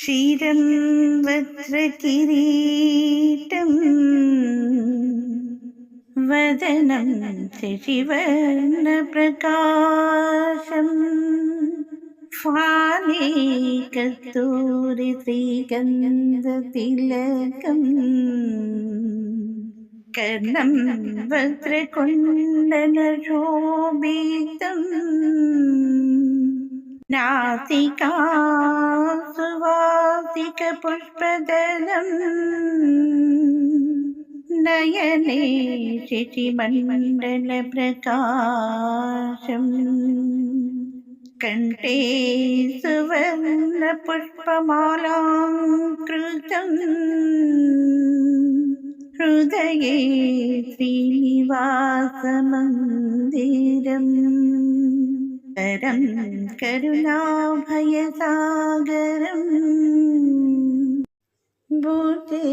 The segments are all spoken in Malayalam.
शिरं वज्रकिरीटं वदनं शशिवर्णप्रकाशम् फाले कस्तूरिश्रीगन्धतिलकम् നാസികാ സുവാസിക പുഷ്പദലം നയനേ ശിശിമണ്ഡല പ്രകാശം കണ്ടേ സുവർണ പുഷ്പമാലാംകൃതം ഹൃദയേ ശ്രീനിവാസമന്ദിരം പരം കരുണാഭയസാഗരം. ഭൂതേ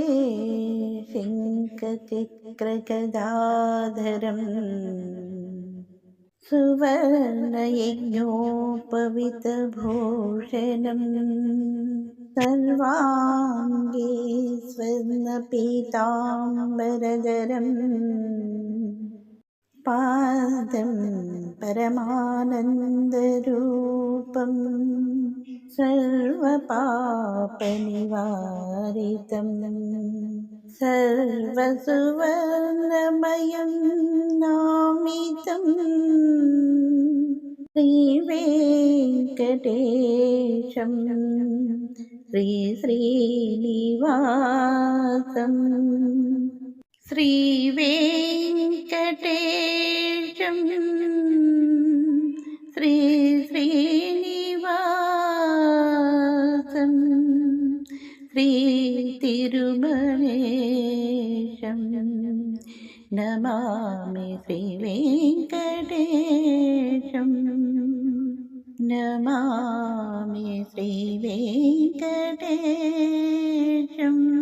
ശങ്കതിക്രകദാധരം സുവർണയജ്ഞോപവിതഭൂഷണം. സർവാംഗേ സ്വർണപീതാംബരധരം. പാ പാദം പരമാനന്ദരൂപം സർവപാപനിവാരിതം സർവസുവർണമയം നാമിതം ശ്രീവേങ്കടേശം ശ്രീ ശ്രീനിവാസം ശ്രീവേങ്കടേ ശ്രീ തിരുമലേശം. നമാമി ശ്രീവേങ്കടേശം നമാമി ശ്രീവേങ്കടേശം